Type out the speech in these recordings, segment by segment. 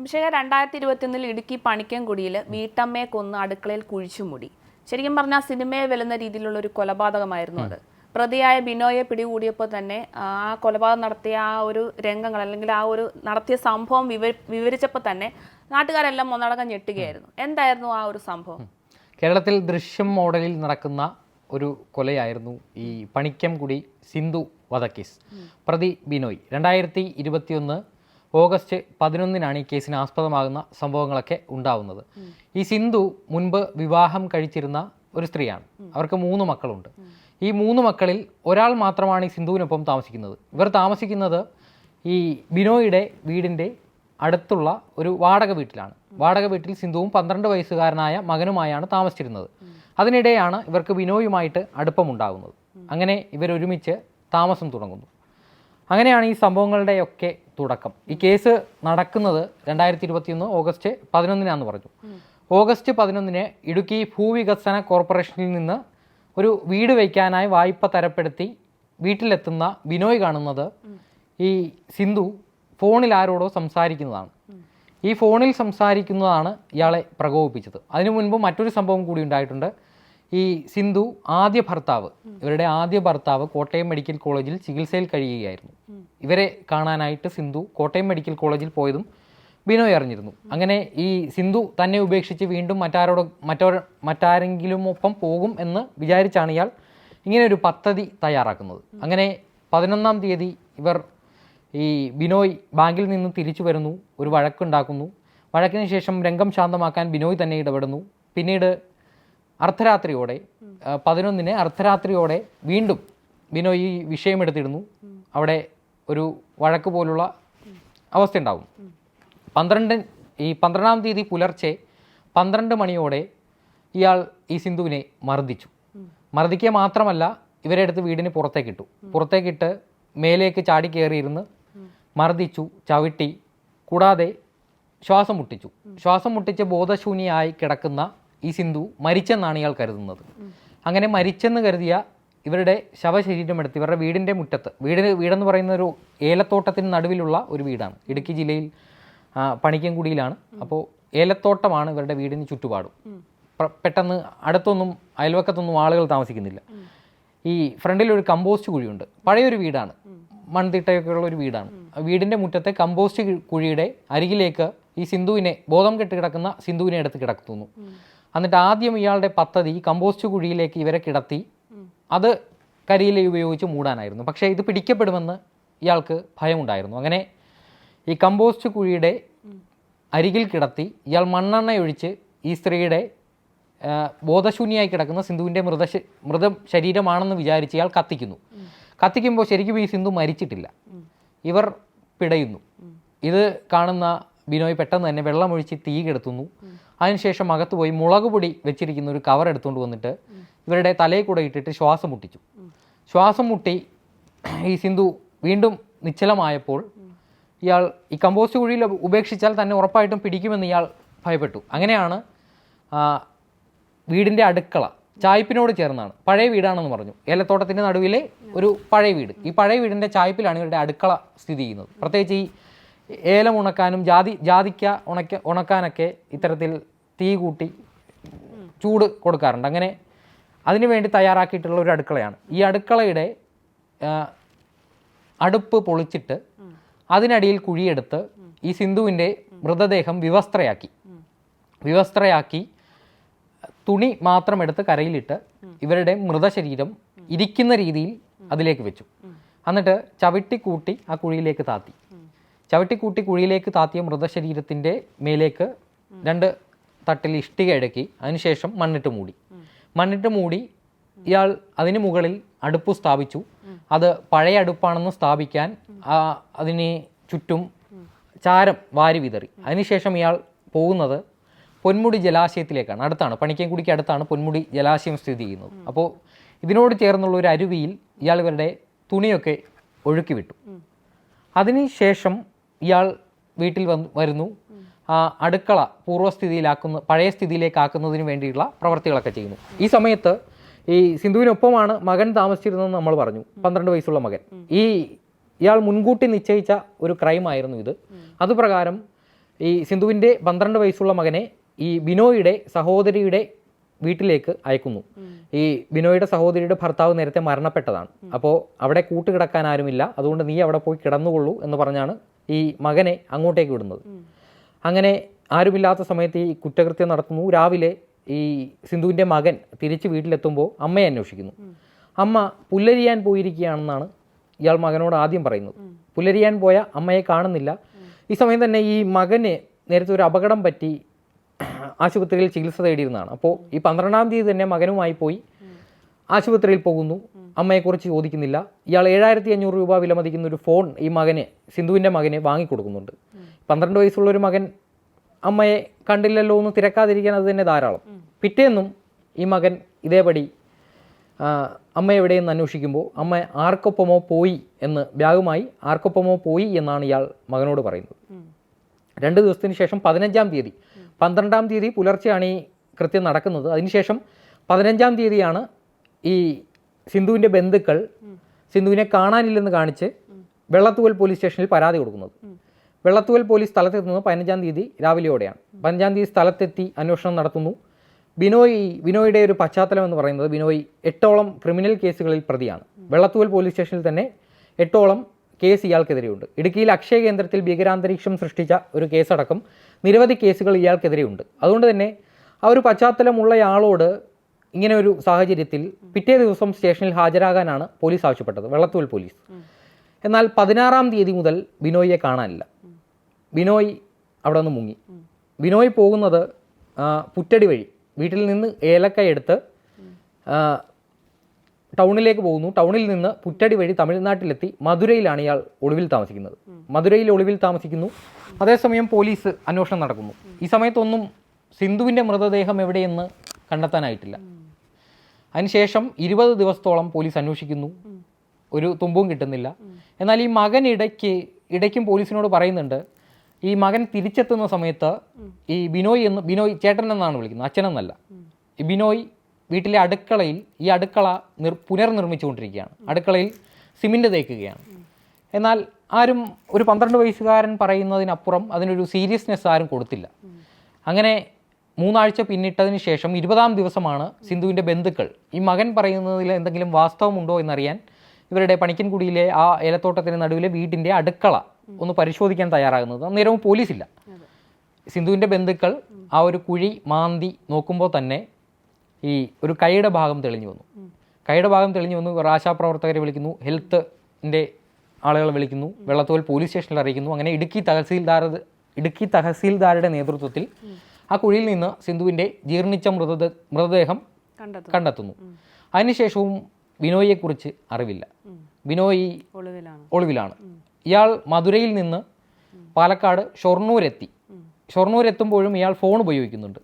അഭിഷേക രണ്ടായിരത്തി ഇരുപത്തിയൊന്നിൽ ഇടുക്കി പണിക്കൻകുടിയിൽ വീട്ടമ്മയെ കൊന്ന് അടുക്കളയിൽ കുഴിച്ചുമൂടി ശരിക്കും പറഞ്ഞാൽ സിനിമയെ വെല്ലുന്ന രീതിയിലുള്ള ഒരു കൊലപാതകമായിരുന്നു അത്. പ്രതിയായ ബിനോയെ പിടികൂടിയപ്പോൾ തന്നെ ആ കൊലപാതകം നടത്തിയ ആ ഒരു രംഗങ്ങൾ അല്ലെങ്കിൽ ആ ഒരു നടത്തിയ സംഭവം വിവരിച്ചപ്പോൾ തന്നെ നാട്ടുകാരെല്ലാം ഒന്നടങ്കം ഞെട്ടുകയായിരുന്നു. എന്തായിരുന്നു ആ ഒരു സംഭവം? കേരളത്തിൽ ദൃശ്യം മോഡലിൽ നടക്കുന്ന ഒരു കൊലയായിരുന്നു ഈ പണിക്കംകുടി സിന്ധു വധക്കേസ്. പ്രതി ബിനോയ്. രണ്ടായിരത്തി ഇരുപത്തിയൊന്ന് ഓഗസ്റ്റ് പതിനൊന്നിനാണ് ഈ കേസിന് ആസ്പദമാകുന്ന സംഭവങ്ങളൊക്കെ ഉണ്ടാവുന്നത്. ഈ സിന്ധു മുൻപ് വിവാഹം കഴിച്ചിരുന്ന ഒരു സ്ത്രീയാണ്. അവർക്ക് മൂന്ന് മക്കളുണ്ട്. ഈ മൂന്ന് മക്കളിൽ ഒരാൾ മാത്രമാണ് ഈ സിന്ധുവിനൊപ്പം താമസിക്കുന്നത്. ഇവർ താമസിക്കുന്നത് ഈ ബിനോയുടെ വീടിന്റെ അടുത്തുള്ള ഒരു വാടക വീട്ടിലാണ്. വാടക വീട്ടിൽ സിന്ധുവും പന്ത്രണ്ട് വയസ്സുകാരനായ മകനുമായാണ് താമസിച്ചിരുന്നത്. അതിനിടെയാണ് ഇവർക്ക് ബിനോയുമായിട്ട് അടുപ്പമുണ്ടാകുന്നത്. അങ്ങനെ ഇവരൊരുമിച്ച് താമസം തുടങ്ങുന്നു. അങ്ങനെയാണ് ഈ സംഭവങ്ങളുടെയൊക്കെ തുടക്കം. ഈ കേസ് നടക്കുന്നത് രണ്ടായിരത്തി ഇരുപത്തിയൊന്ന് ഓഗസ്റ്റ് പതിനൊന്നിനാന്ന് പറഞ്ഞു. ഓഗസ്റ്റ് പതിനൊന്നിന് ഇടുക്കി ഭൂവികസന കോർപ്പറേഷനിൽ നിന്ന് ഒരു വീട് വയ്ക്കാനായി വായ്പ തരപ്പെടുത്തി വീട്ടിലെത്തുന്ന ബിനോയ് കാണുന്നത് ഈ സിന്ധു ഫോണിൽ ആരോടോ സംസാരിക്കുന്നതാണ്. ഈ ഫോണിൽ സംസാരിക്കുന്നതാണ് ഇയാളെ പ്രകോപിപ്പിച്ചത്. അതിനു മുൻപ് മറ്റൊരു സംഭവം കൂടി ഉണ്ടായിട്ടുണ്ട്. ഈ സിന്ധു ആദ്യ ഭർത്താവ് ഇവരുടെ ആദ്യ ഭർത്താവ് കോട്ടയം മെഡിക്കൽ കോളേജിൽ ചികിത്സയിൽ കഴിയുകയായിരുന്നു. ഇവരെ കാണാനായിട്ട് സിന്ധു കോട്ടയം മെഡിക്കൽ കോളേജിൽ പോയതും ബിനോയ് അറിഞ്ഞിരുന്നു. അങ്ങനെ ഈ സിന്ധു തന്നെ ഉപേക്ഷിച്ച് വീണ്ടും മറ്റാരോട് മറ്റോ മറ്റാരെങ്കിലും ഒപ്പം പോകും എന്ന് വിചാരിച്ചാണ് ഇയാൾ ഇങ്ങനെ ഒരു പദ്ധതി തയ്യാറാക്കുന്നത്. അങ്ങനെ പതിനൊന്നാം തീയതി ഇവർ ഈ ബിനോയ് ബാങ്കിൽ നിന്ന് തിരിച്ചു വരുന്നു ഒരു വഴക്കുണ്ടാക്കുന്നു. വഴക്കിന് ശേഷം രംഗം ശാന്തമാക്കാൻ ബിനോയ് തന്നെ ഇടപെടുന്നു. പിന്നീട് അർദ്ധരാത്രിയോടെ പതിനൊന്നിന് അർദ്ധരാത്രിയോടെ വീണ്ടും ബിനോയ് ഈ വിഷയമെടുത്തിരുന്നു അവിടെ ഒരു വഴക്ക് പോലുള്ള അവസ്ഥ ഉണ്ടാവും പന്ത്രണ്ട് ഈ പന്ത്രണ്ടാം തീയതി പുലർച്ചെ പന്ത്രണ്ട് മണിയോടെ ഇയാൾ ഈ സിന്ധുവിനെ മർദ്ദിച്ചു. മർദ്ദിക്കുക മാത്രമല്ല ഇവരെ അടുത്ത് വീടിന് പുറത്തേക്കിട്ടു. പുറത്തേക്കിട്ട് മേലേക്ക് ചാടി കയറിയിരുന്ന് മർദ്ദിച്ചു ചവിട്ടി കൂടാതെ ശ്വാസം മുട്ടിച്ചു. ശ്വാസം മുട്ടിച്ച് ബോധശൂന്യയായി കിടക്കുന്ന ഈ സിന്ധു മരിച്ചെന്നാണ് ഇയാൾ കരുതുന്നത്. അങ്ങനെ മരിച്ചെന്ന് കരുതിയ ഇവരുടെ ശവശരീരം എടുത്ത് ഇവരുടെ വീടിന്റെ മുറ്റത്ത് വീട് വീടെന്ന് പറയുന്ന ഒരു ഏലത്തോട്ടത്തിന് നടുവിലുള്ള ഒരു വീടാണ്. ഇടുക്കി ജില്ലയിൽ പണിക്കൻകുടിയിലാണ്. അപ്പോൾ ഏലത്തോട്ടമാണ് ഇവരുടെ വീടിന് ചുറ്റുപാടും. പെട്ടെന്ന് അടുത്തൊന്നും അയൽവക്കത്തൊന്നും ആളുകൾ താമസിക്കുന്നില്ല. ഈ ഫ്രണ്ടിൽ ഒരു കമ്പോസ്റ്റ് കുഴിയുണ്ട്. പഴയൊരു വീടാണ്. മൺതിട്ടയൊക്കെയുള്ള ഒരു വീടാണ്. വീടിന്റെ മുറ്റത്തെ കമ്പോസ്റ്റ് കുഴിയുടെ അരികിലേക്ക് ഈ സിന്ധുവിനെ ബോധം കെട്ട് കിടക്കുന്ന സിന്ധുവിനെ എടുത്ത് കിടത്തുന്നു എന്നിട്ട് ആദ്യം ഇയാളുടെ പദ്ധതി കമ്പോസ്റ്റ് കുഴിയിലേക്ക് ഇവരെ കിടത്തി അത് കരിയില ഉപയോഗിച്ച് മൂടാനായിരുന്നു. പക്ഷേ ഇത് പിടിക്കപ്പെടുമെന്ന് ഇയാൾക്ക് ഭയമുണ്ടായിരുന്നു. അങ്ങനെ ഈ കമ്പോസ്റ്റ് കുഴിയുടെ അരികിൽ കിടത്തി ഇയാൾ മണ്ണെണ്ണ ഒഴിച്ച് ഈ സ്ത്രീയുടെ ബോധശൂന്യമായി കിടക്കുന്ന സിന്ധുവിന്റെ മൃത മൃത ശരീരമാണെന്ന് വിചാരിച്ച് ഇയാൾ കത്തിക്കുന്നു. കത്തിക്കുമ്പോൾ ശരിക്കും ഈ സിന്ധു മരിച്ചിട്ടില്ല. ഇവർ പിടയുന്നു. ഇത് കാണുന്ന ബിനോയ് പെട്ടെന്ന് തന്നെ വെള്ളമൊഴിച്ച് തീ കെടുത്തുന്നു. അതിനുശേഷം അകത്ത് പോയി മുളക് പൊടി വെച്ചിരിക്കുന്ന ഒരു കവർ എടുത്തുകൊണ്ട് വന്നിട്ട് ഇവരുടെ തലയിൽ കൂടെ ഇട്ടിട്ട് ശ്വാസം മുട്ടിച്ചു. ശ്വാസം മുട്ടി ഈ സിന്ധു വീണ്ടും നിശ്ചലമായപ്പോൾ ഇയാൾ ഈ കമ്പോസ്റ്റ് കുഴിയിൽ ഉപേക്ഷിച്ചാൽ തന്നെ ഉറപ്പായിട്ടും പിടിക്കുമെന്ന് ഇയാൾ ഭയപ്പെട്ടു. അങ്ങനെയാണ് വീടിന്റെ അടുക്കള ചായ്പിനോട് ചേർന്നാണ്. പഴയ വീടാണെന്ന് പറഞ്ഞു. ഏലത്തോട്ടത്തിന്റെ നടുവിലെ ഒരു പഴയ വീട്. ഈ പഴയ വീടിന്റെ ചായ്പിലാണ് ഇവരുടെ അടുക്കള സ്ഥിതി ചെയ്യുന്നത്. പ്രത്യേകിച്ച് ഈ ഏലം ഉണക്കാനും ജാതി ജാതിക്ക ഉണക്ക ഉണക്കാനൊക്കെ ഇത്തരത്തിൽ തീ കൂട്ടി ചൂട് കൊടുക്കാറുണ്ട്. അങ്ങനെ അതിനു വേണ്ടി തയ്യാറാക്കിയിട്ടുള്ള ഒരു അടുക്കളയാണ്. ഈ അടുക്കളയുടെ അടുപ്പ് പൊളിച്ചിട്ട് അതിനടിയിൽ കുഴിയെടുത്ത് ഈ സിന്ധുവിന്റെ മൃതദേഹം വിവസ്ത്രയാക്കി. വിവസ്ത്രയാക്കി തുണി മാത്രം എടുത്ത് കരയിലിട്ട് ഇവരുടെ മൃതശരീരം ഇരിക്കുന്ന രീതിയിൽ അതിലേക്ക് വെച്ചു. എന്നിട്ട് ചവിട്ടി കൂട്ടി ആ കുഴിയിലേക്ക് താത്തി. ചവിട്ടിക്കൂട്ടി കുഴിയിലേക്ക് താത്തിയ മൃതശരീരത്തിന്റെ മേലേക്ക് രണ്ട് തട്ടിൽ ഇഷ്ടിക ഇടക്കി. അതിനുശേഷം മണ്ണിട്ട് മൂടി. മണ്ണിട്ട് മൂടി ഇയാൾ അതിന് മുകളിൽ അടുപ്പ് സ്ഥാപിച്ചു. അത് പഴയ അടുപ്പാണെന്ന് സ്ഥാപിക്കാൻ അതിന് ചുറ്റും ചാരം വാരി വിതറി. അതിനുശേഷം ഇയാൾ പോകുന്നത് പൊന്മുടി ജലാശയത്തിലേക്കാണ്. അടുത്താണ്. പണിക്കൻകുടിക്ക് അടുത്താണ് പൊന്മുടി ജലാശയം സ്ഥിതി ചെയ്യുന്നത്. അപ്പോൾ ഇതിനോട് ചേർന്നുള്ള ഒരു അരുവിയിൽ ഇയാൾ ഇവരുടെ തുണിയൊക്കെ ഒഴുക്കി വിട്ടു. അതിനുശേഷം ഇയാൾ വീട്ടിൽ വന്ന് വരുന്നു. അടുക്കള പൂർവസ്ഥിതിയിലാക്കുന്ന പഴയ സ്ഥിതിയിലേക്ക് സ്ഥിതിയിലേക്കാക്കുന്നതിന് വേണ്ടിയുള്ള പ്രവർത്തികളൊക്കെ ചെയ്യുന്നു. ഈ സമയത്ത് ഈ സിന്ധുവിനൊപ്പമാണ് മകൻ താമസിച്ചിരുന്നതെന്ന് നമ്മൾ പറഞ്ഞു. പന്ത്രണ്ട് വയസ്സുള്ള മകൻ. ഈ ഇയാൾ മുൻകൂട്ടി നിശ്ചയിച്ച ഒരു ക്രൈം ആയിരുന്നു ഇത് അതുപ്രകാരം ഈ സിന്ധുവിന്റെ പന്ത്രണ്ട് വയസ്സുള്ള മകനെ ഈ ബിനോയുടെ സഹോദരിയുടെ വീട്ടിലേക്ക് അയക്കുന്നു. ഈ ബിനോയുടെ സഹോദരിയുടെ ഭർത്താവ് നേരത്തെ മരണപ്പെട്ടതാണ്. അപ്പോൾ അവിടെ കൂട്ടുകിടക്കാൻ ആരുമില്ല. അതുകൊണ്ട് നീ അവിടെ പോയി കിടന്നുകൊള്ളൂ എന്ന് പറഞ്ഞാണ് ഈ മകനെ അങ്ങോട്ടേക്ക് വിടുന്നത്. അങ്ങനെ ആരുമില്ലാത്ത സമയത്ത് ഈ കുറ്റകൃത്യം നടത്തുന്നു. രാവിലെ ഈ സിന്ധുവിന്റെ മകൻ തിരിച്ച് വീട്ടിലെത്തുമ്പോൾ അമ്മയെ അന്വേഷിക്കുന്നു. അമ്മ പുല്ലരിയാൻ പോയിരിക്കുകയാണെന്നാണ് ഇയാൾ മകനോട് ആദ്യം പറയുന്നത്. പുല്ലരിയാൻ പോയ അമ്മയെ കാണുന്നില്ല. ഈ സമയം തന്നെ ഈ മകന് നേരത്തെ ഒരു അപകടം പറ്റി ആശുപത്രിയിൽ ചികിത്സ തേടിയിരുന്നതാണ്. അപ്പോൾ ഈ പന്ത്രണ്ടാം തീയതി തന്നെ മകനുമായി പോയി ആശുപത്രിയിൽ പോകുന്നു. അമ്മയെക്കുറിച്ച് ചോദിക്കുന്നില്ല. ഇയാൾ ഏഴായിരത്തി അഞ്ഞൂറ് രൂപ വിലമതിക്കുന്ന ഒരു ഫോൺ ഈ മകന് സിന്ധുവിന്റെ മകന് വാങ്ങിക്കൊടുക്കുന്നുണ്ട്. പന്ത്രണ്ട് വയസ്സുള്ള ഒരു മകൻ അമ്മയെ കണ്ടില്ലല്ലോ എന്ന് തിരക്കാതിരിക്കാൻ അത് തന്നെ ധാരാളം. പിറ്റേന്നും ഈ മകൻ ഇതേപടി അമ്മ എവിടെയെന്ന് അന്വേഷിക്കുമ്പോൾ അമ്മ ആർക്കൊപ്പമോ പോയി എന്ന് ബാഗുമായി ആർക്കൊപ്പമോ പോയി എന്നാണ് ഇയാൾ മകനോട് പറയുന്നത്. രണ്ട് ദിവസത്തിന് ശേഷം പതിനഞ്ചാം തീയതി പന്ത്രണ്ടാം തീയതി പുലർച്ചെയാണ് ഈ കൃത്യം നടക്കുന്നത്. അതിനുശേഷം പതിനഞ്ചാം തീയതിയാണ് ഈ സിന്ധുവിന്റെ ബന്ധുക്കൾ സിന്ധുവിനെ കാണാനില്ലെന്ന് കാണിച്ച് വെള്ളത്തൂവൽ പോലീസ് സ്റ്റേഷനിൽ പരാതി കൊടുക്കുന്നത്. വെള്ളത്തൂവൽ പോലീസ് സ്ഥലത്തെത്തുന്നത് പതിനഞ്ചാം തീയതി രാവിലെയോടെയാണ്. പതിനഞ്ചാം തീയതി സ്ഥലത്തെത്തി അന്വേഷണം നടത്തുന്നു. ബിനോയ് ബിനോയുടെ ഒരു പശ്ചാത്തലം എന്ന് പറയുന്നത് ബിനോയ് എട്ടോളം ക്രിമിനൽ കേസുകളിൽ പ്രതിയാണ്. വെള്ളത്തൂവൽ പോലീസ് സ്റ്റേഷനിൽ തന്നെ എട്ടോളം കേസ് ഇയാൾക്കെതിരെയുണ്ട്. ഇടുക്കിയിൽ അക്ഷയ കേന്ദ്രത്തിൽ ഭീകരാന്തരീക്ഷം സൃഷ്ടിച്ച ഒരു കേസടക്കം നിരവധി കേസുകൾ ഇയാൾക്കെതിരെയുണ്ട്. അതുകൊണ്ട് തന്നെ ആ ഒരു പശ്ചാത്തലമുള്ളയാളോട് ഇങ്ങനെ ഒരു സാഹചര്യത്തിൽ പിറ്റേ ദിവസം സ്റ്റേഷനിൽ ഹാജരാകാനാണ് പോലീസ് ആവശ്യപ്പെട്ടത് വെള്ളത്തൂൽ പോലീസ്. എന്നാൽ പതിനാറാം തീയതി മുതൽ ബിനോയിയെ കാണാനില്ല. ബിനോയ് അവിടെ നിന്ന് മുങ്ങി. ബിനോയ് പോകുന്നത് പുറ്റടി വഴി. വീട്ടിൽ നിന്ന് ഏലക്ക എടുത്ത് ടൗണിലേക്ക് പോകുന്നു. ടൗണിൽ നിന്ന് പുറ്റടി വഴി തമിഴ്നാട്ടിലെത്തി മധുരയിലാണ് ഇയാൾ ഒളിവിൽ താമസിക്കുന്നത്. മധുരയിൽ ഒളിവിൽ താമസിക്കുന്നു. അതേസമയം പോലീസ് അന്വേഷണം നടക്കുന്നു. ഈ സമയത്തൊന്നും സിന്ധുവിന്റെ മൃതദേഹം എവിടെയെന്ന് കണ്ടെത്താനായിട്ടില്ല. അതിനുശേഷം ഇരുപത് ദിവസത്തോളം പോലീസ് അന്വേഷിക്കുന്നു. ഒരു തുമ്പും കിട്ടുന്നില്ല. എന്നാൽ ഈ മകൻ ഇടയ്ക്ക് ഇടയ്ക്കും പോലീസിനോട് പറയുന്നുണ്ട് ഈ മകൻ തിരിച്ചെത്തുന്ന സമയത്ത് ഈ ബിനോയ് എന്ന് ബിനോയ് ചേട്ടൻ എന്നാണ് വിളിക്കുന്നത് അച്ഛനെന്നല്ല. ഈ ബിനോയ് വീട്ടിലെ അടുക്കളയിൽ ഈ അടുക്കള നിർ പുനർനിർമ്മിച്ചുകൊണ്ടിരിക്കുകയാണ്. അടുക്കളയിൽ സിമെന്റ് തേക്കുകയാണ്. എന്നാൽ ആരും ഒരു പന്ത്രണ്ട് വയസ്സുകാരൻ പറയുന്നതിനപ്പുറം അതിനൊരു സീരിയസ്നെസ് ആരും കൊടുത്തില്ല. അങ്ങനെ മൂന്നാഴ്ച പിന്നിട്ടതിന് ശേഷം ഇരുപതാം ദിവസമാണ് സിന്ധുവിന്റെ ബന്ധുക്കൾ. ഈ മകൻ പറയുന്നതിൽ എന്തെങ്കിലും വാസ്തവമുണ്ടോ എന്നറിയാൻ ഇവരുടെ പണിക്കൻകുടിയിലെ ആ ഏലത്തോട്ടത്തിന് നടുവിലെ വീടിന്റെ അടുക്കള ഒന്ന് പരിശോധിക്കാൻ തയ്യാറാകുന്നത്. അന്നേരവും പോലീസില്ല. സിന്ധുവിന്റെ ബന്ധുക്കൾ ആ ഒരു കുഴി മാന്തി നോക്കുമ്പോൾ തന്നെ ഈ ഒരു കൈയുടെ ഭാഗം തെളിഞ്ഞു വന്നു. കൈയുടെ ഭാഗം തെളിഞ്ഞു വന്നു ആശാപ്രവർത്തകരെ വിളിക്കുന്നു. ഹെൽത്തിന്റെ ആളുകളെ വിളിക്കുന്നു. വെള്ളത്തോൽ പോലീസ് സ്റ്റേഷനിൽ അറിയിക്കുന്നു. അങ്ങനെ ഇടുക്കി തഹസീൽദാർ ഇടുക്കി തഹസീൽദാരുടെ നേതൃത്വത്തിൽ ആ കുഴിയിൽ നിന്ന് സിന്ധുവിന്റെ ജീർണിച്ച മൃതദ മൃതദേഹം കണ്ടെത്തും കണ്ടെത്തുന്നു. അതിനുശേഷവും ബിനോയിയെക്കുറിച്ച് അറിവില്ല. വിനോയി ഒളിവിലാണ്. ഒളിവിലാണ്. ഇയാൾ മധുരയിൽ നിന്ന് പാലക്കാട് ഷൊർണൂരെത്തി. ഷൊർണൂരെത്തുമ്പോഴും ഇയാൾ ഫോൺ ഉപയോഗിക്കുന്നുണ്ട്.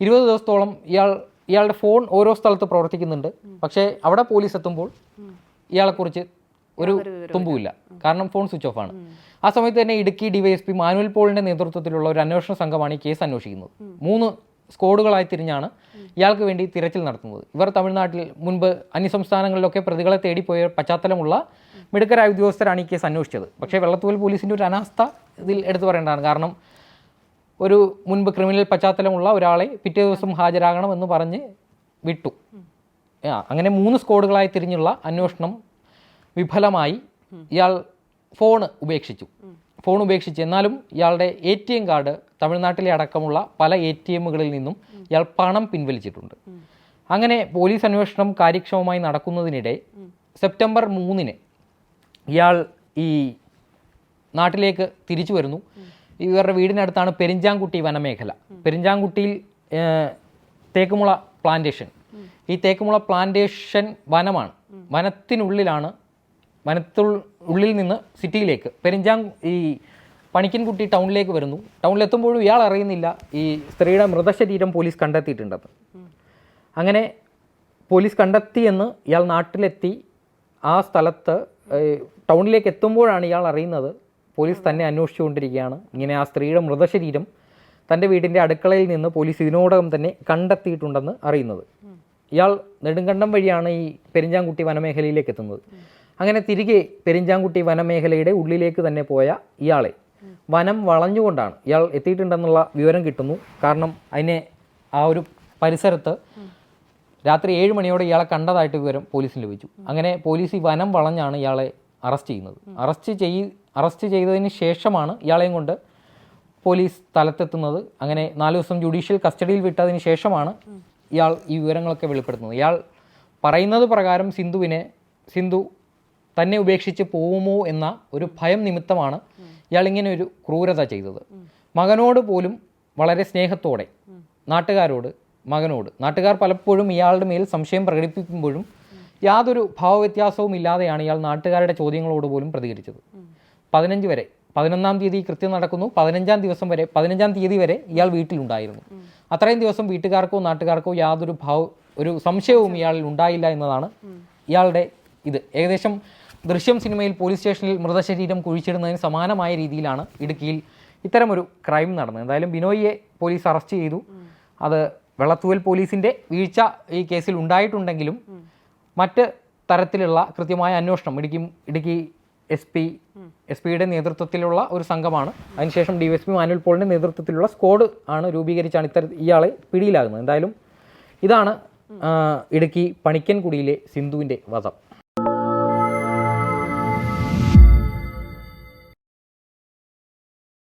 ഇരുപത് ദിവസത്തോളം ഇയാൾ ഇയാളുടെ ഫോൺ ഓരോ സ്ഥലത്ത് പ്രവർത്തിക്കുന്നുണ്ട്. പക്ഷേ അവിടെ പോലീസ് എത്തുമ്പോൾ ഇയാളെക്കുറിച്ച് ഒരു തുമ്പുമില്ല. കാരണം ഫോൺ സ്വിച്ച് ഓഫ് ആണ് ആ സമയത്ത് തന്നെ ഇടുക്കി ഡിവൈഎസ്പി മാനുവൽ പോളിന്റെ നേതൃത്വത്തിലുള്ള ഒരു അന്വേഷണ സംഘമാണ് ഈ കേസ് അന്വേഷിക്കുന്നത്. മൂന്ന് സ്ക്വാഡുകളായി തിരിഞ്ഞാണ് ഇയാൾക്ക് വേണ്ടി തിരച്ചിൽ നടത്തുന്നത്. ഇവർ തമിഴ്നാട്ടിൽ മുൻപ് അന്യസംസ്ഥാനങ്ങളിലൊക്കെ പ്രതികളെ തേടിപ്പോയ പശ്ചാത്തലമുള്ള മിടുക്കരായ ഉദ്യോഗസ്ഥരാണ് ഈ കേസ് അന്വേഷിച്ചത്. പക്ഷേ വെള്ളത്തൂൽ പോലീസിന്റെ ഒരു അനാസ്ഥ ഇതിൽ എടുത്തു പറയേണ്ടതാണ്. കാരണം ഒരു മുൻപ് ക്രിമിനൽ പശ്ചാത്തലമുള്ള ഒരാളെ പിറ്റേ ദിവസം ഹാജരാകണമെന്ന് പറഞ്ഞ് വിട്ടു. അങ്ങനെ മൂന്ന് സ്ക്വാഡുകളായി തിരിഞ്ഞുള്ള അന്വേഷണം വിഫലമായി. ഇയാൾ ഫോൺ ഉപേക്ഷിച്ചു. ഫോൺ ഉപേക്ഷിച്ച് എന്നാലും ഇയാളുടെ എ ടി എം കാർഡ് തമിഴ്നാട്ടിലെ അടക്കമുള്ള പല എ ടി എമ്മുകളിൽ നിന്നും ഇയാൾ പണം പിൻവലിച്ചിട്ടുണ്ട്. അങ്ങനെ പോലീസ് അന്വേഷണം കാര്യക്ഷമമായി നടക്കുന്നതിനിടെ സെപ്റ്റംബർ മൂന്നിന് ഇയാൾ ഈ നാട്ടിലേക്ക് തിരിച്ചു വരുന്നു. ഇവരുടെ വീടിനടുത്താണ് പെരിഞ്ചാംകുട്ടി വനമേഖല. പെരിഞ്ചാംകുട്ടിയിൽ ഏഹ്, തേക്കുമുള പ്ലാന്റേഷൻ. ഈ തേക്കുമുള പ്ലാന്റേഷൻ വനമാണ്. വനത്തിനുള്ളിലാണ് വനത്തുൾ ഉള്ളിൽ നിന്ന് സിറ്റിയിലേക്ക്. പെരിഞ്ചാം ഈ പണിക്കൻകുട്ടി ടൗണിലേക്ക് വരുന്നു. ടൗണിലെത്തുമ്പോഴും ഇയാൾ അറിയുന്നില്ല ഈ സ്ത്രീയുടെ മൃതശരീരം പോലീസ് കണ്ടെത്തിയിട്ടുണ്ടെന്ന് അങ്ങനെ പോലീസ് കണ്ടെത്തിയെന്ന് ഇയാൾ നാട്ടിലെത്തി. ആ സ്ഥലത്ത് ടൗണിലേക്ക് എത്തുമ്പോഴാണ് ഇയാൾ അറിയുന്നത്. പോലീസ് തന്നെ അന്വേഷിച്ചുകൊണ്ടിരിക്കുകയാണ്. ഇങ്ങനെ ആ സ്ത്രീയുടെ മൃതശരീരം തന്റെ വീടിന്റെ അടുക്കളയിൽ നിന്ന് പോലീസ് ഇതിനോടകം തന്നെ കണ്ടെത്തിയിട്ടുണ്ടെന്ന് അറിയുന്നത്. ഇയാൾ നെടുങ്കണ്ടം വഴിയാണ് ഈ പെരിഞ്ചാംകുട്ടി വനമേഖലയിലേക്ക് എത്തുന്നത്. അങ്ങനെ തിരികെ പെരിഞ്ചാംകുട്ടി വനമേഖലയുടെ ഉള്ളിലേക്ക് തന്നെ പോയ ഇയാളെ. വനം വളഞ്ഞുകൊണ്ടാണ് ഇയാൾ എത്തിയിട്ടുണ്ടെന്നുള്ള വിവരം കിട്ടുന്നു. കാരണം അതിനെ ആ ഒരു പരിസരത്ത് രാത്രി ഏഴ് മണിയോടെ ഇയാളെ കണ്ടതായിട്ട് വിവരം പോലീസിന് ലഭിച്ചു. അങ്ങനെ പോലീസ് ഈ വനം വളഞ്ഞാണ് ഇയാളെ അറസ്റ്റ് ചെയ്യുന്നത്. അറസ്റ്റ് ചെയ് അറസ്റ്റ് ചെയ്തതിന് ശേഷമാണ് ഇയാളെയും കൊണ്ട് പോലീസ് സ്ഥലത്തെത്തുന്നത്. അങ്ങനെ നാല് ദിവസം ജുഡീഷ്യൽ കസ്റ്റഡിയിൽ വിട്ടതിന് ശേഷമാണ് ഇയാൾ ഈ വിവരങ്ങളൊക്കെ വെളിപ്പെടുത്തുന്നത്. ഇയാൾ പറയുന്നത് പ്രകാരം സിന്ധുവിനെ സിന്ധു തന്നെ ഉപേക്ഷിച്ച് പോകുമോ എന്ന ഒരു ഭയം നിമിത്തമാണ് ഇയാൾ ഇങ്ങനെ ഒരു ക്രൂരത ചെയ്തത്. മകനോട് പോലും വളരെ സ്നേഹത്തോടെ നാട്ടുകാരോട് മകനോട് നാട്ടുകാർ പലപ്പോഴും ഇയാളുടെ മേൽ സംശയം പ്രകടിപ്പിക്കുമ്പോഴും യാതൊരു ഭാവവ്യത്യാസവും ഇല്ലാതെയാണ് ഇയാൾ നാട്ടുകാരുടെ ചോദ്യങ്ങളോട് പോലും പ്രതികരിച്ചത്. പതിനഞ്ച് വരെ പതിനൊന്നാം തീയതി കൃത്യം നടക്കുന്നു. പതിനഞ്ചാം ദിവസം വരെ പതിനഞ്ചാം തീയതി വരെ ഇയാൾ വീട്ടിലുണ്ടായിരുന്നു. അത്രയും ദിവസം വീട്ടുകാർക്കോ നാട്ടുകാർക്കോ യാതൊരു ഭാവ ഒരു സംശയവും ഇയാളിൽ ഉണ്ടായില്ല എന്നതാണ് ഇയാളുടെ ഇത്. ഏകദേശം ദൃശ്യം സിനിമയിൽ പോലീസ് സ്റ്റേഷനിൽ മൃതശരീരം കുഴിച്ചിടുന്നതിന് സമാനമായ രീതിയിലാണ് ഇടുക്കിയിൽ ഇത്തരമൊരു ക്രൈം നടന്നത്. എന്തായാലും ബിനോയിയെ പോലീസ് അറസ്റ്റ് ചെയ്തു. അത് വെള്ളത്തൂവൽ പോലീസിന്റെ വീഴ്ച ഈ കേസിൽ ഉണ്ടായിട്ടുണ്ടെങ്കിലും മറ്റ് തരത്തിലുള്ള കൃത്യമായ അന്വേഷണം Idukki Idukki S P S പിയുടെ നേതൃത്വത്തിലുള്ള ഒരു സംഘമാണ്. അതിനുശേഷം ഡി എസ് പി മാനുവൽ പോളിന്റെ നേതൃത്വത്തിലുള്ള സ്ക്വാഡ് ആണ് രൂപീകരിച്ചാണ് ഇത്തര ഇയാളെ പിടിയിലാകുന്നത്. എന്തായാലും ഇതാണ് ഇടുക്കി പണിക്കൻകുടിയിലെ സിന്ധുവിന്റെ വധം.